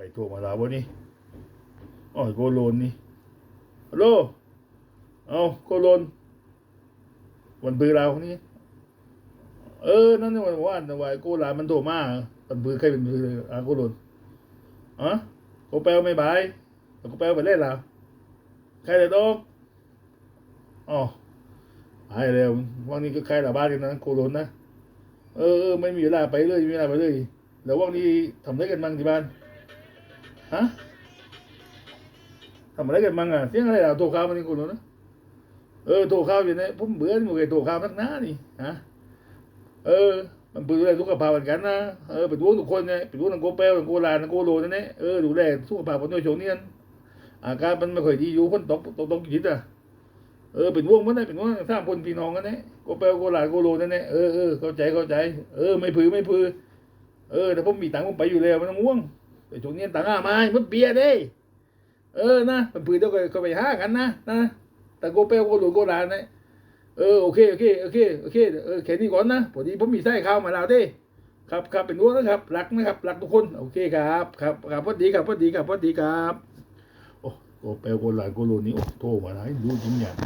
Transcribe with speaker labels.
Speaker 1: ก่โทรมาแล้ววะนี่อ๋อโกโลนนี่ฮัลโหลเอาโกโลนวันปืนเรานี่ เออ นั่นนี่วันว่านวาไอ้โกลามันโทรมาวันปืนใครเป็นปืนอะโกโลนอะโกเปลไม่บายแต่โกเปลไปเล่นแล้วใครเลยดอกอ๋อหายแล้ววันนี้ก็ใครหละบ้านกันนะโกโลนนะ เออ ไม่มีเวลาไปเลยไม่มีเวลาไปเลย แล้ววันนี้ทำอะไรกันบ้างที่บ้าน ฮะทำอะไรกันบ้างอะเสียงอะไรอะโทรข้าวมันนี่คุณรู้นะเออโทรข้าวอยู่เนี่ยผมเบื่อที่มึงเคยโทรข้าวนักหน้านี่ฮะเออ มันเป็นดูแลสุขภาพเหมือนกันนะเออเป็นดูทุกคนไงเป็นดูนังโกเปลนังโกลานังโกโลนั่นแหละเออดูแลสุขภาพคนด้วยชงนี้นั่นอาการมันไม่ค่อยดีอยู่คนตกตกตกจิตอะเออเป็นวงมันได้เป็นวงสร้างคนพี่น้องกันเนี่ยโกเปลโกลาโกโลนั่นแหละเออเออเข้าใจเข้าใจเออไม่พือไม่พือเออแต่ผมมีตังค์ผมไปอยู่แล้วไม่ต้องห่วง แต่ช่วงนี้ตังหามามันเปียเด้เออนะมันปืนเดียวก็ไปหากันนะนะแต่โกเปลโกหลุดโกลานนะเออโอเคโอเคโอเคโอเคเออแค่นี้ก่อนนะพอดีผมมีไส้ข้าวมาแล้วเด้ครับครับเป็นวัวนะครับรักนะครับรักทุกคนโอเคครับครับครับพอดีครับพอดีครับพอดีครับโอ้โกเปลโกลานโกหลุดนี่โอ้โทรมาไหนรู้จริงอย่าง